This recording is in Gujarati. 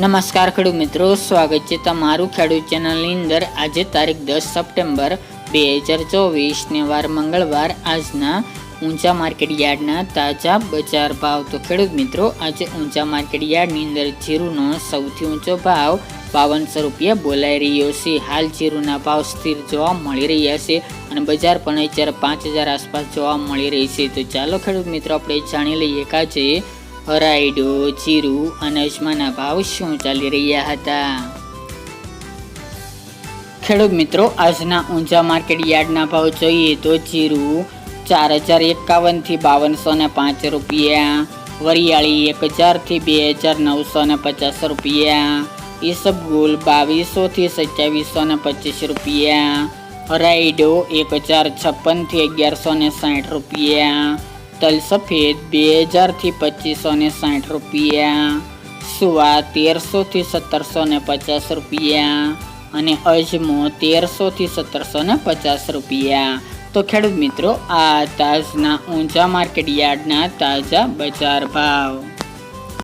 નમસ્કાર ખેડૂત મિત્રો, સ્વાગત છે તમારું ખેડૂત ચેનલની અંદર. આજે તારીખ દસ સપ્ટેમ્બર બે હજાર ચોવીસને વાર મંગળવાર, આજના ઊંચા માર્કેટ યાર્ડના તાજા બજાર ભાવ. તો ખેડૂત મિત્રો, આજે ઊંચા માર્કેટ યાર્ડની અંદર જીરુનો સૌથી ઊંચો ભાવ બાવનસો રૂપિયા બોલાઈ રહ્યો છે. હાલ જીરુના ભાવ સ્થિર જોવા મળી રહ્યા છે અને બજાર પણ અત્યારે પાંચ હજાર આસપાસ જોવા મળી રહી છે. તો ચાલો ખેડૂત મિત્રો, આપણે જાણી લઈએ કે આજે હરાઈડો જીરું અને અજમાના ભાવ શું ચાલી રહ્યા હતા? ખેડૂત મિત્રો, આજના ઊંચા માર્કેટ યાર્ડના ભાવ જોઈએ તો જીરું ચાર હજાર એકાવનથી બાવનસો ને પાંચ રૂપિયા, વરિયાળી એક હજારથી બે હજાર નવસો ને પચાસ રૂપિયા, ઈસબગુલ બાવીસોથી સત્યાવીસો ને પચીસ રૂપિયા હરાઈડો એક હજાર છપ્પનથી અગિયારસો ને સાઠ રૂપિયા તલ સફેદ બે હજારથી પચીસો ને સાઠ રૂપિયા, સુવા તેરસોથી સત્તરસો ને પચાસ રૂપિયા અને અજમો તેરસોથી સત્તરસો ને પચાસ રૂપિયા. તો ખેડૂત મિત્રો, આ તાજના ઊંચા માર્કેટ યાર્ડના તાજા બજાર ભાવ.